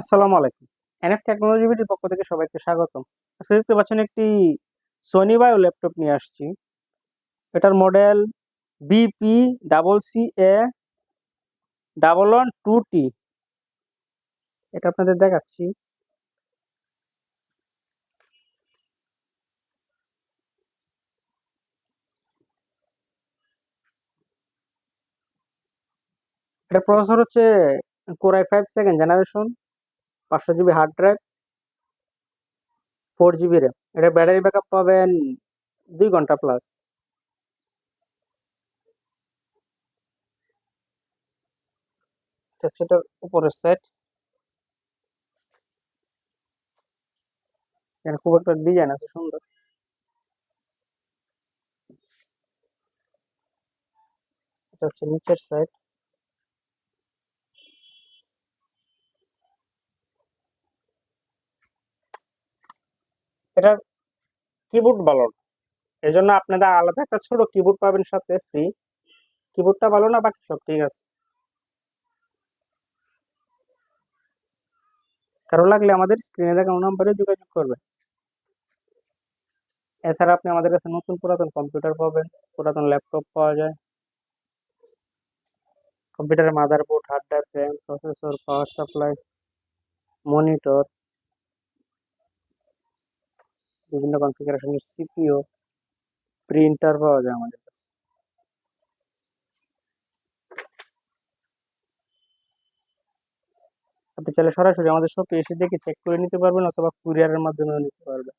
আসসালামু আলাইকুম। NF technology বিটির পক্ষ থেকে সবাইকে স্বাগতম। আজকে দেখতে পাচ্ছেন একটি সোনি বায়ো ল্যাপটপ নিয়ে আসছি। এটার model BP double C A double one two T এটা আপনাদের দেখাচ্ছি। এটা প্রসেসর হচ্ছে core i five second generation পাঁচশো GB hard drive four GB RAM এটা ব্যাটারি ব্যাকআপ পাবেন দুই ঘণ্টা প্লাস সেটার উপরের সেট এখানে খুব একটা ডিজাইন আছে, সুন্দর। এটা হচ্ছে নিচের সাইড এটার কিবোর্ড ভালো না এই জন্য আপনাদের আলাদা একটা ছোট কিবোর্ড পাবেন সাথে ফ্রি কিবোর্ডটা ভালো না, বাকি সব ঠিক আছে। কারও লাগলে আমাদের স্ক্রিনে দেখানো নাম্বারে যোগাযোগ করবে এছাড়া আপনি আমাদের কাছে নতুন পুরাতন কম্পিউটার পাবেন, পুরাতন ল্যাপটপ পাওয়া যায়। কম্পিউটারের motherboard hard drive processor power supply monitor বিভিন্ন কনফিগারেশনের সিপিইউ প্রিন্টার পাওয়া যায় আমাদের কাছে। আপনি চাইলে সরাসরি আমাদের শপে এসে দেখে চেক করে নিতে পারবেন অথবা কুরিয়ারের মাধ্যমেও নিতে পারবেন।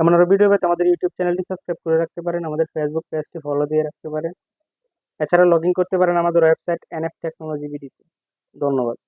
এমন আরও ভিডিও পেতে আমাদের ইউটিউব চ্যানেলটি সাবস্ক্রাইব করে রাখতে পারেন, আমাদের ফেসবুক পেজটি ফলো দিয়ে রাখতে পারেন। এছাড়া লগ করতে পারেন আমাদের ওয়েবসাইট এনএফ টেকনোলজি বিডিতে ধন্যবাদ।